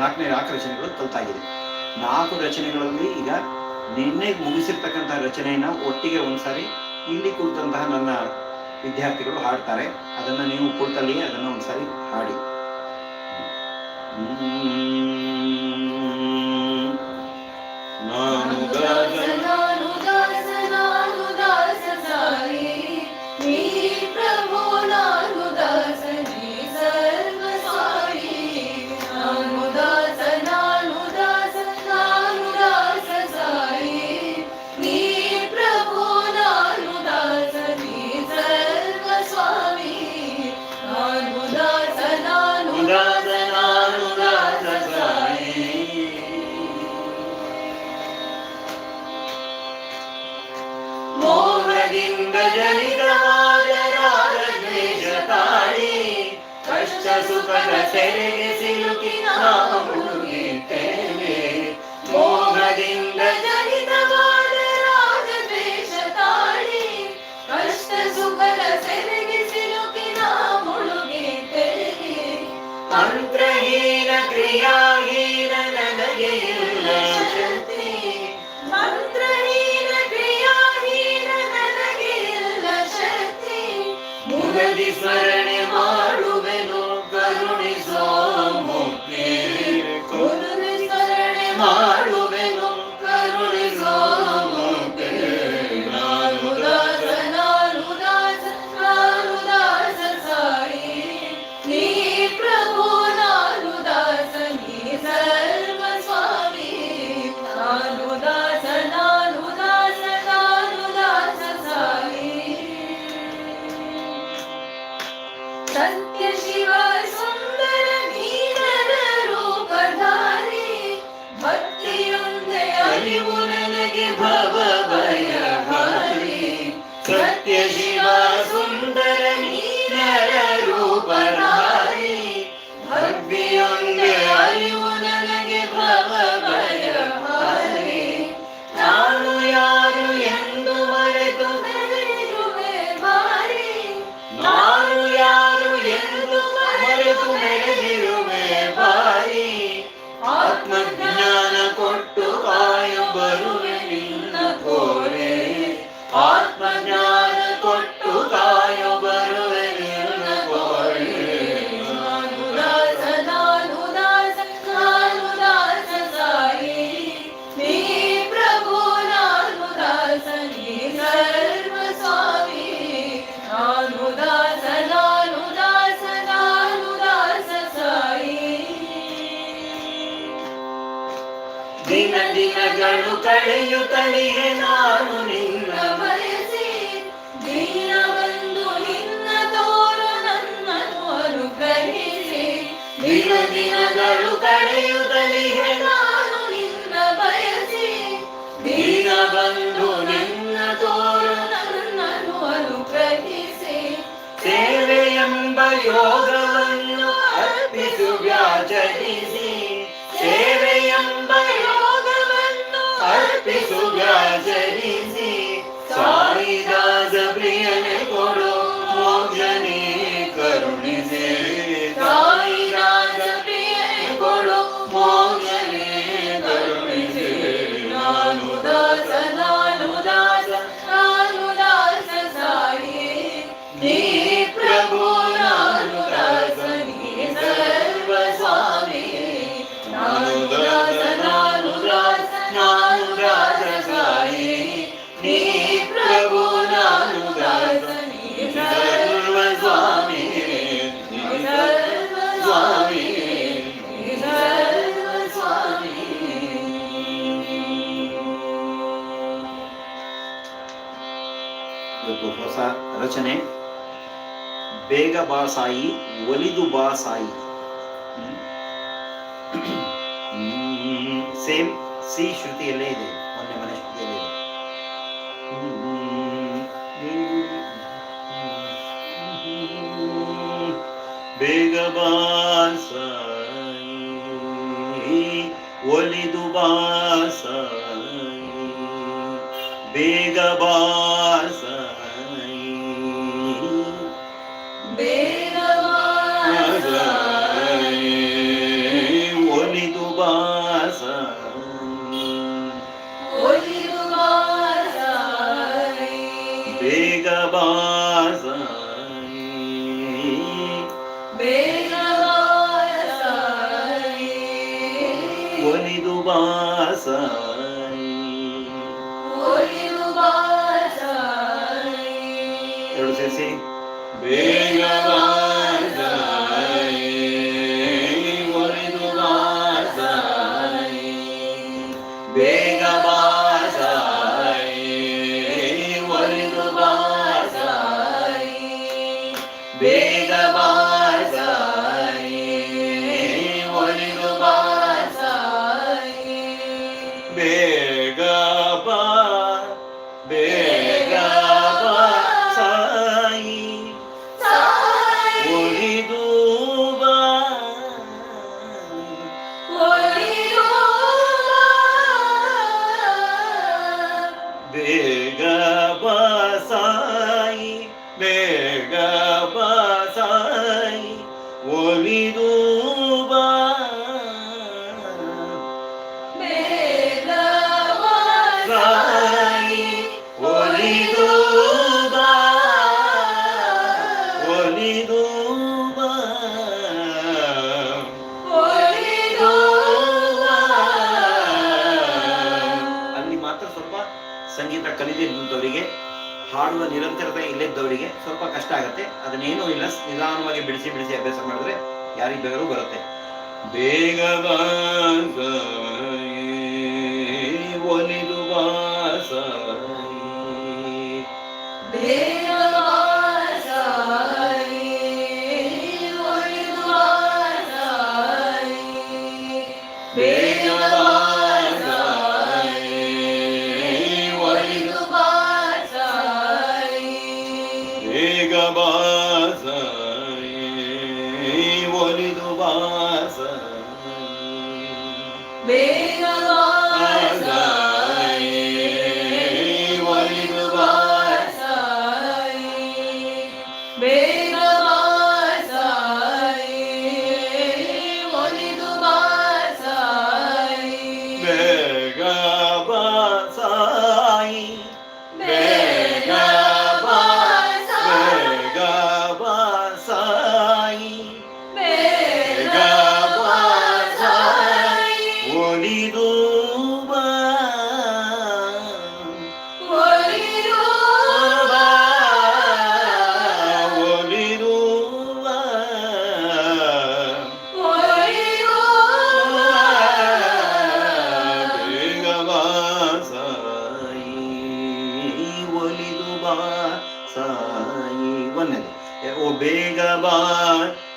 ನಾಲ್ಕನೇ ನಾಲ್ಕು ರಚನೆಗಳು ಇದೆ ನಾಲ್ಕು ರಚನೆಗಳಲ್ಲಿ ಈಗ ನಿನ್ನೆ ಮುಗಿಸಿರ್ತಕ್ಕಂಥ ರಚನೆಯನ್ನ ಒಟ್ಟಿಗೆ ಒಂದ್ಸಾರಿ ಇಲ್ಲಿ ಕುಳಿತಂತಹ ನನ್ನ ವಿದ್ಯಾರ್ಥಿಗಳು ಹಾಡ್ತಾರೆ. ಅದನ್ನ ನೀವು ಕುಳಿತಲ್ಲಿಯೇ ಅದನ್ನ ಒಂದ್ಸಾರಿ ಹಾಡಿ. ಸುಖದ ಸೆರೆಗೆ ಸಿಲುಕಿ ನಾವು ಮುಳುಗಿದ್ದೇವೆ ಮೋಹದಿಂದ ಜನಿತವಾದ ರಾಜದೇಶ ತಾಳಿ ಕಷ್ಟ ಸುಖದ ಸೆರೆಗೆ ಸಿಲುಕಿ ನಾವು ीते मन्त्र हीर क्रिया 나 ತಡೆಯು ತಡೆಯೇ ನಾನು ನಿನ್ನ. ಬಯಸಿ ದಿನ ಬಂದು ನಿನ್ನ ತೋರು ನನ್ನ ತೋರು ಗ್ರಹಿಸಿ ದಿನ ದಿನಗಳು ಕಳೆಯುತ್ತಲಿಯೇ ನಾನು ನಿನ್ನ ಬಯಸಿ. ದಿನ ಬಂದು ನಿನ್ನ ತೋರು ನನ್ನ ತೋರು ಗ್ರಹಿಸಿ ಸೇವೆ ಎಂಬ ಯೋಗ Jai ಬಾಸಾಯಿ ಒಲಿದು ಬಾಸಾಯಿ ಸೇಮ್ ಸಿ ಶ್ರುತಿಯಲ್ಲೇ ಇದೆ ಮೊನ್ನೆ ಮನೆ ಶ್ರುತಿಯಲ್ಲೇ ಇದೆ ಬೇಗ ಬಾಸಾಯಿ ಒಲಿದು ಬಾಸಾಯಿ ಬೇಗ ಬಾ assim. Bem amado. ಹಾಡುವ ನಿರಂತರತೆ ಇಲ್ಲದವರಿಗೆ ಸ್ವಲ್ಪ ಕಷ್ಟ ಆಗುತ್ತೆ. ಅದನ್ನೇನೂ ಇಲ್ಲ. ನಿಧಾನವಾಗಿ ಬಿಡಿಸಿ ಬಿಡಿಸಿ ಅಭ್ಯಾಸ ಮಾಡಿದ್ರೆ ಯಾರಿಗೆ ಬೇಕಾದ್ರೂ ಬರುತ್ತೆ. ಬೇಗ ಒಲಿದು ಬೇಗ Bem ಬಾ ಸಾಯಿ ಒಂದನೇ ಓ ಬೇಗ ಬಾ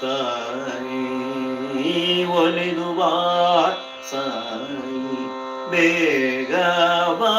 ಸಾಯಿ ಒಲಿದು ಬಾ ಸಾಯಿ ಬೇಗ ಬಾ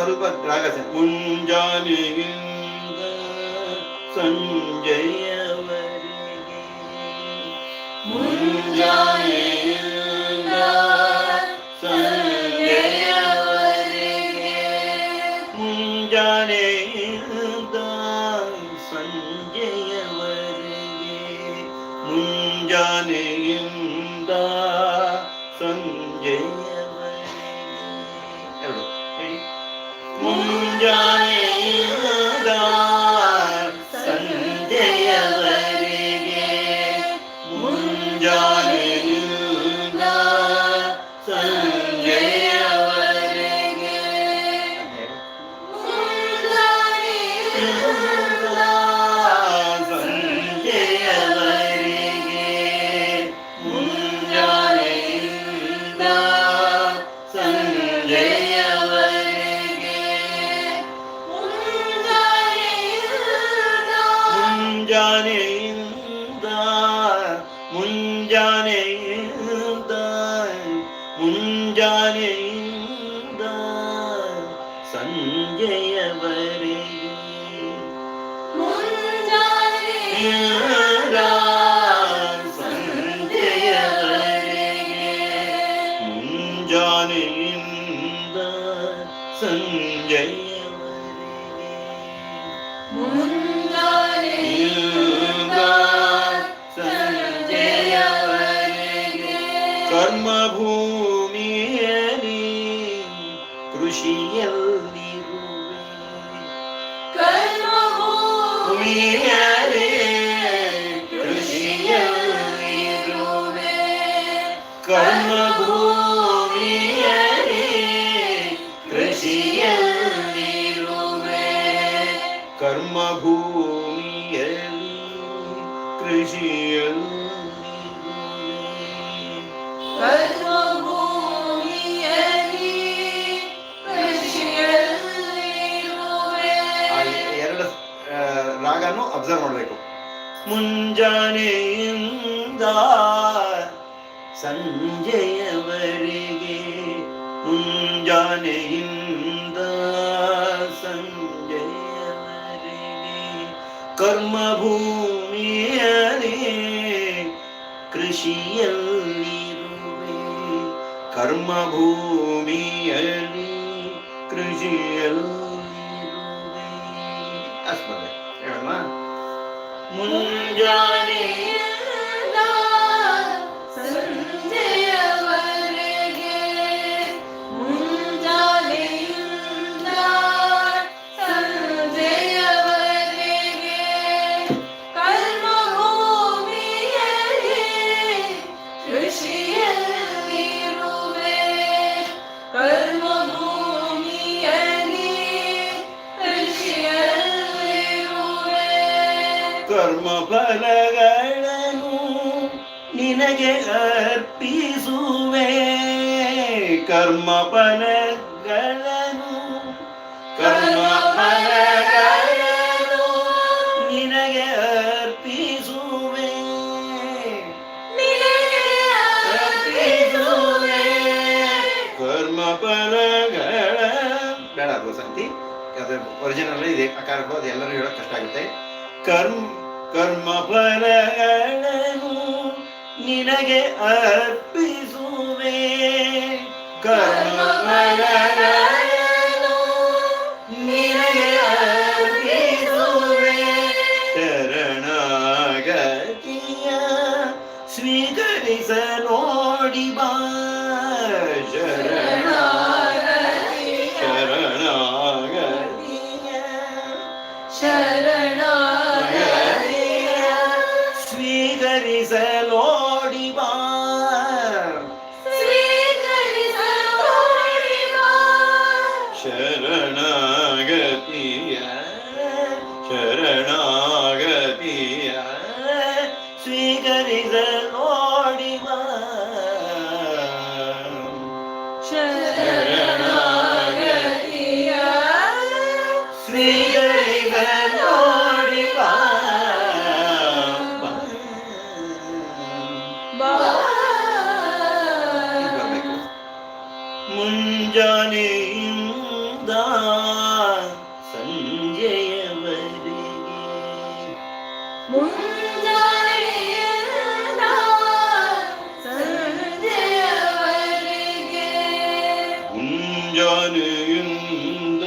ಸ್ವಲ್ಪ ರಾಗ ಮುಂಜಾನೆಯಿಂದ ಸಂಜೆಯವರೆಗೆ ಮುಂಜಾನೆಯಿಂದ प्रभु ಮುಂಜಾನೆಯಿಂದ ಸಂಜೆಯವರೆಗೆ ಮುಂಜಾನೆಯಿಂದ ಸಂಜೆಯವರೆಗೆ ಕರ್ಮಭೂಮಿಯಲ್ಲಿ ಕೃಷಿಯಲ್ಲಿರುವೆ ಕರ್ಮಭೂಮಿಯಲ್ಲಿ ಕೃಷಿಯಲ್ಲಿರುವೆ ಅಸ್ಪರ್ಧೆ ಹೇಳಮ್ಮ ಮುಂಜಾನೆ ಸಂಜೆಯವರೆಗೆ ಫಲಗಳನ್ನು ನಿನಗೆ ಅರ್ಪಿಸುವೆ. ಕರ್ಮ ಫಲಗಳನ್ನು ಕರ್ಮ ಫಲಗಳನ್ನು ನಿನಗೆ ಅರ್ಪಿಸುವೆ. ಕರ್ಮ ಫಲಗಳ ಬೇಡ ಸಂತಿ ಅದು ಒರಿಜಿನಲ್ ಇದೆ ಅಕಾರಗಳು ಅದು ಎಲ್ಲರೂ ಹೇಳೋಕೆ ಕಷ್ಟ ಆಗುತ್ತೆ. ಕರ್ಮ ಕರ್ಮ ಫಲಗಳನ್ನು ನಿನಗೆ ಅರ್ಪಿಸುವೆ. ಕರ್ಮ ಫಲಗಳನ್ನು köyün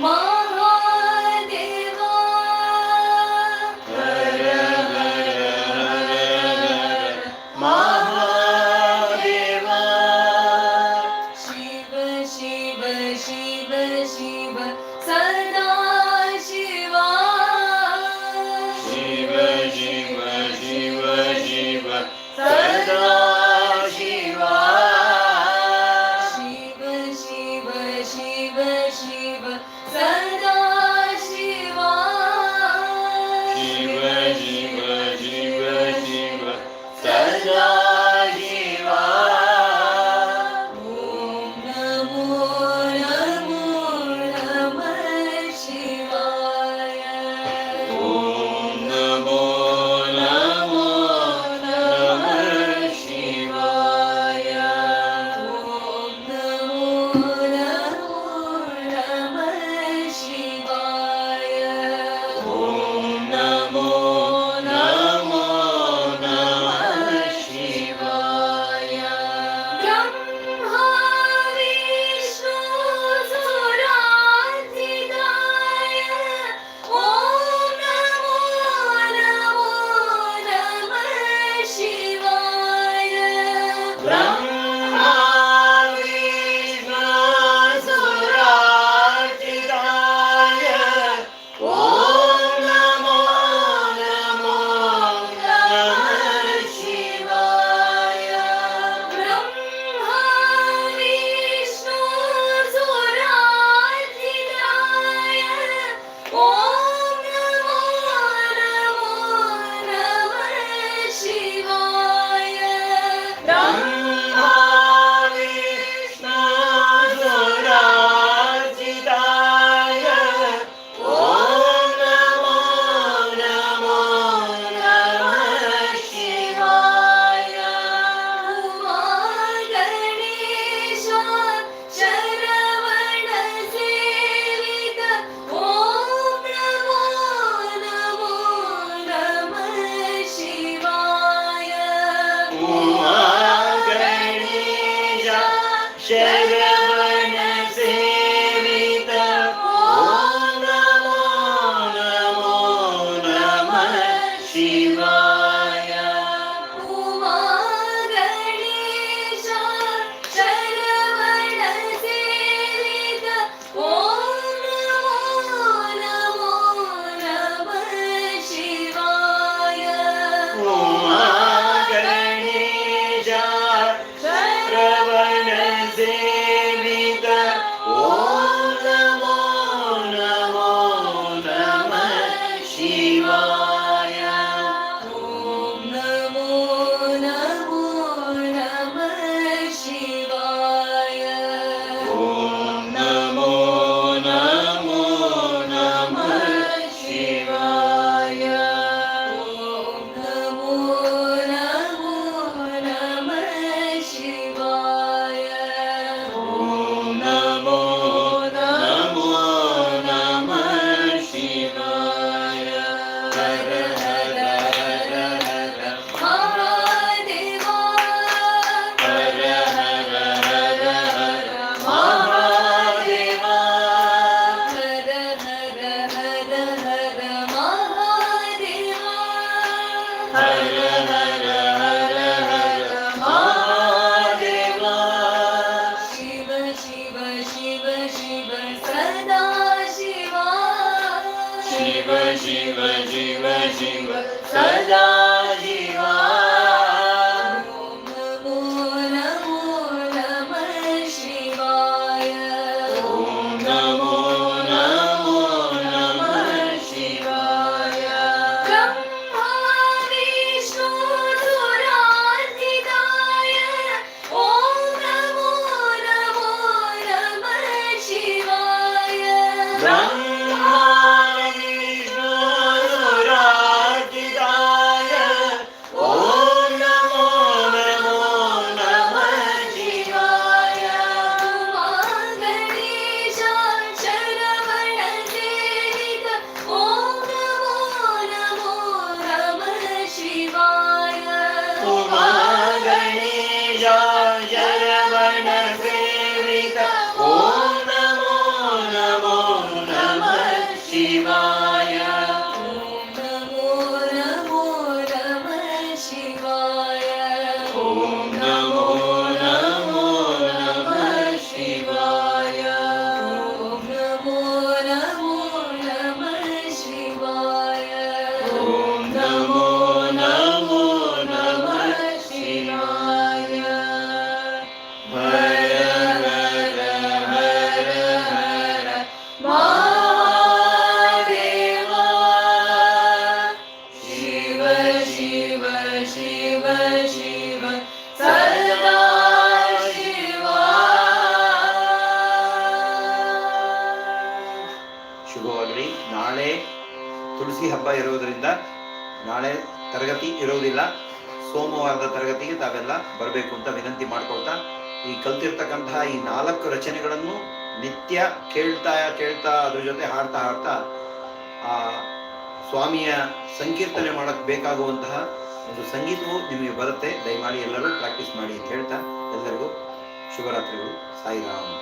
Mom. 나 ಸೋಮವಾರದ ತರಗತಿಗೆ ತಾವೆಲ್ಲ ಬರಬೇಕು ಅಂತ ವಿನಂತಿ ಮಾಡ್ಕೊಳ್ತಾ ಈ ಕಲ್ತಿರ್ತಕ್ಕಂತಹ ಈ ನಾಲ್ಕು ರಚನೆಗಳನ್ನು ನಿತ್ಯ ಕೇಳ್ತಾ ಕೇಳ್ತಾ ಅದ್ರ ಜೊತೆ ಹಾಡ್ತಾ ಹಾಡ್ತಾ ಆ ಸ್ವಾಮಿಯ ಸಂಕೀರ್ತನೆ ಮಾಡಕ್ ಬೇಕಾಗುವಂತಹ ಒಂದು ಸಂಗೀತವು ನಿಮಗೆ ಬರುತ್ತೆ. ದಯಮಾಡಿ ಎಲ್ಲರೂ ಪ್ರಾಕ್ಟೀಸ್ ಮಾಡಿ ಅಂತ ಹೇಳ್ತಾ ಎಲ್ಲರಿಗೂ ಶುಭರಾತ್ರಿಗಳು. ಸಾಯಿರಾಮ್.